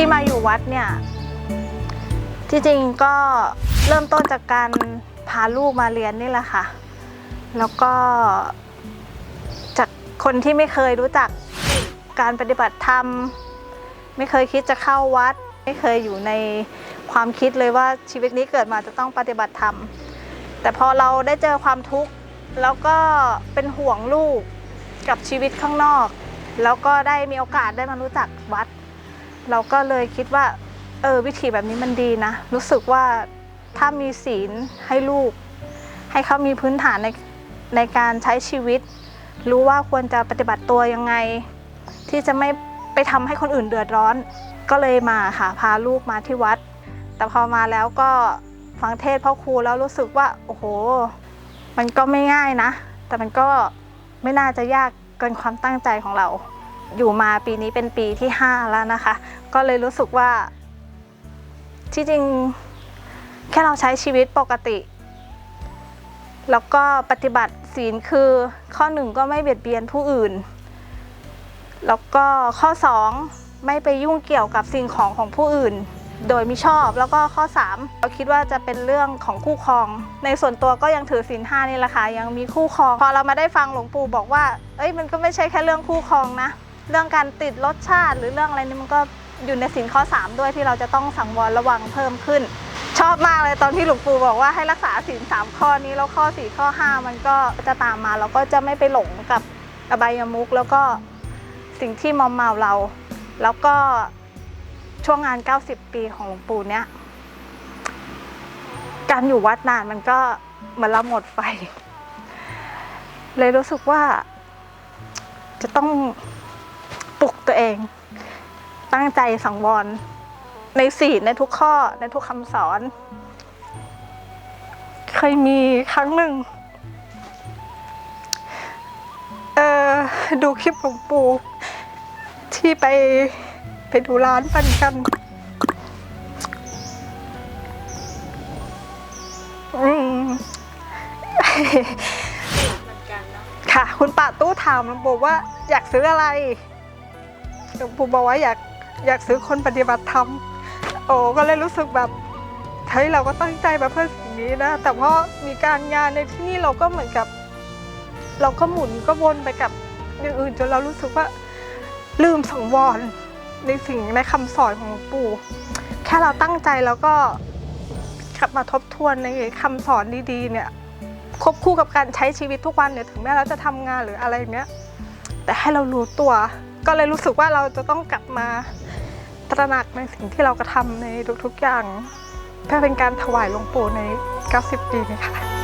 ที่มาอยู่วัดเนี่ยที่จริงก็เริ่มต้นจากการพาลูกมาเรียนนี่แหละค่ะ แล้วก็จากคนที่ไม่เคยรู้จักการปฏิบัติธรรม ไม่เคยคิดจะเข้าวัด ไม่เคยอยู่ในความคิดเลยว่าชีวิตนี้เกิดมาจะต้องปฏิบัติธรรม แต่พอเราได้เจอความทุกข์แล้วก็เป็นห่วงลูกกับชีวิตข้างนอก แล้วก็ได้มีโอกาสได้มารู้จักวัด เราก็เลยคิดว่าเออวิธีแบบนี้มันดีนะ รู้สึกว่าถ้ามีศีลให้ลูก ให้เขามีพื้นฐานในในการใช้ชีวิต รู้ว่าควรจะปฏิบัติตัวยังไง ที่จะไม่ไปทำให้คนอื่นเดือดร้อน ก็เลยมาค่ะพาลูกมาที่วัด แต่พอมาแล้วก็ฟังเทศพ่อครูแล้วรู้สึกว่าโอ้โห มันก็ไม่ง่ายนะ แต่มันก็ไม่น่าจะยากเกินความตั้งใจของเรา อยู่มาปีนี้เป็นปีที่ 5 แล้วนะคะ ก็เลยรู้สึกว่า ที่จริงแค่เราใช้ชีวิตปกติ แล้วก็ปฏิบัติศีลคือข้อหนึ่งก็ไม่เบียดเบียนผู้อื่น แล้วก็ข้อสองไม่ไปยุ่งเกี่ยวกับสิ่งของของผู้อื่น โดยมิชอบแล้วก็ข้อ 3 เราคิดว่าจะเป็นเรื่องของคู่ครอง ในส่วนตัวก็ยังถือศีลห้านี่แหละค่ะยังมีคู่ครอง พอเรามาได้ฟังหลวงปู่บอกว่า เอ้ยมันก็ไม่ใช่แค่เรื่องคู่ครองนะ เรื่องการติดรสชาติ หรือเรื่องอะไรนี่มันก็อยู่ในศีลข้อ 3 ด้วยที่เราจะต้องสังวรระวังเพิ่มขึ้น ชอบมากเลยตอนที่หลวงปู่บอกว่าให้รักษาศีลสามข้อนี้แล้วข้อ4ข้อ5มันก็จะตามมาเราก็จะไม่ไปหลงกับอบายมุขแล้วก็สิ่งที่มอมเมาเรา แล้วก็ช่วงงาน 90 ปีของหลวงปู่เนี่ยการอยู่วัดนานมันก็เหมือนเราหมดไฟ เลยรู้สึกว่าจะต้อง ปลุกตัวเอง ตั้งใจสังวร ในศีลในทุกข้อในทุกคำสอน เคยมีครั้งหนึ่งเออดูคลิปหลวงปู่ที่ไปไปดูร้านปันกันอืมค่ะ คุณป้าตู้ถามหลวงปู่ว่าอยากซื้ออะไร หลวงปู่บอกว่าอยากอยากซื้อคนปฏิบัติธรรม โอ้ก็เลยรู้สึกแบบเฮ้ยเราก็ตั้งใจมาเพื่อสิ่งนี้นะ แต่พอมีการงานในที่นี่เราก็เหมือนกับ เราก็หมุนก็วนไปกับอย่างอื่นจนเรารู้สึกว่าลืมสังวรในสิ่งในคำสอนของหลวงปู่ แค่เราตั้งใจแล้วก็กลับมาทบทวนในคำสอนดีๆ เนี่ยควบคู่กับการใช้ชีวิตทุกวันเนี่ยถึงแม้เราจะทำงานหรืออะไรอย่างเงี้ยแต่ให้เรารู้ตัว ก็เลยรู้สึกว่าเราจะต้องกลับมาตระหนักในสิ่งที่เรากระทำในทุกๆอย่าง เพื่อเป็นการถวายหลวงปู่ใน 90 ปีนี้ค่ะ